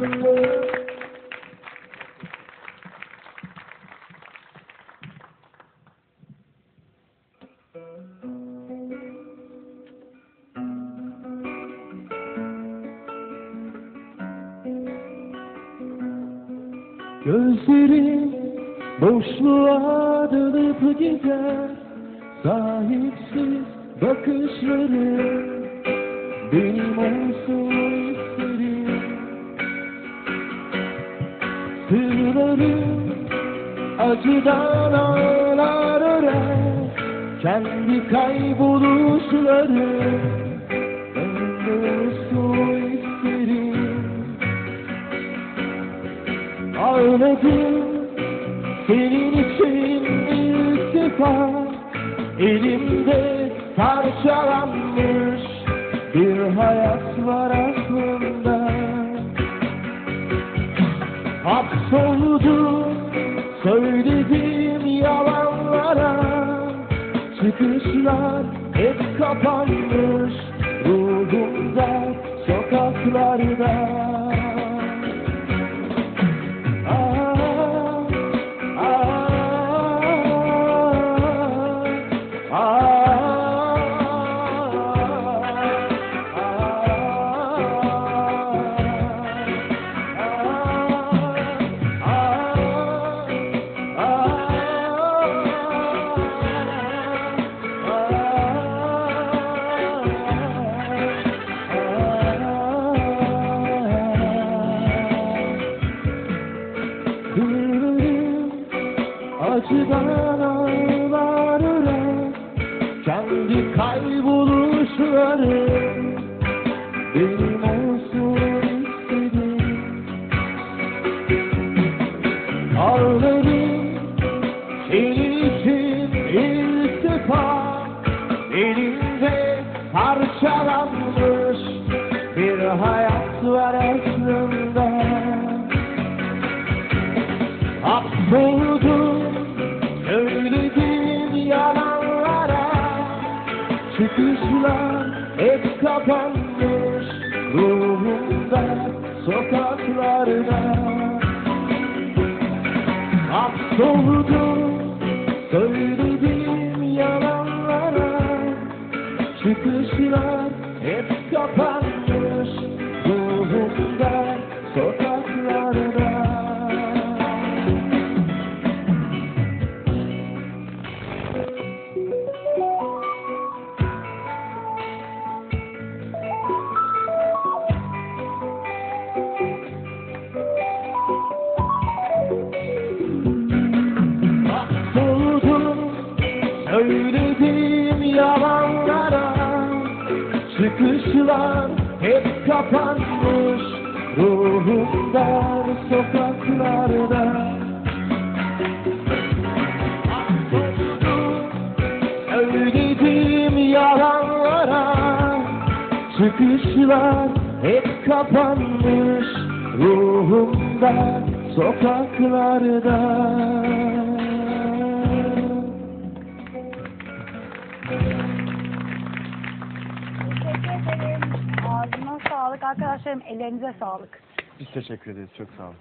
Gözlerim boşluğa dalıp gider. Sahipsiz bakışları benim olsun Sırlarım acıdan ağlar örer Kendi kayboluşları olsun isterim. Ağladım senin için ilk defa Elimde parçalanmış bir hayat var aslında Hapsoldum söylediğim yalanlara. Çıkışlar hep kapanmış ruhumda sokaklarda Acıdan ağlar örer Kendi kayboluşları Benim olsun istedim. Ağlarım senin için ilk defa Elimde parçalanmış bir hayat var aslında. Hapsoldum Çıkışlar hep kapanmış ruhumda sokaklarda. Hapsoldum söylediğim yalanlara. Çıkışlar hep kapanmış Çıkışlar hep kapanmış ruhumda sokaklarda. Söylediğim yalanlara Çıkışlar hep kapanmış ruhumda sokaklarda arkadaşlarım. Ellerinize sağlık. Biz teşekkür ederiz. Çok sağ olun.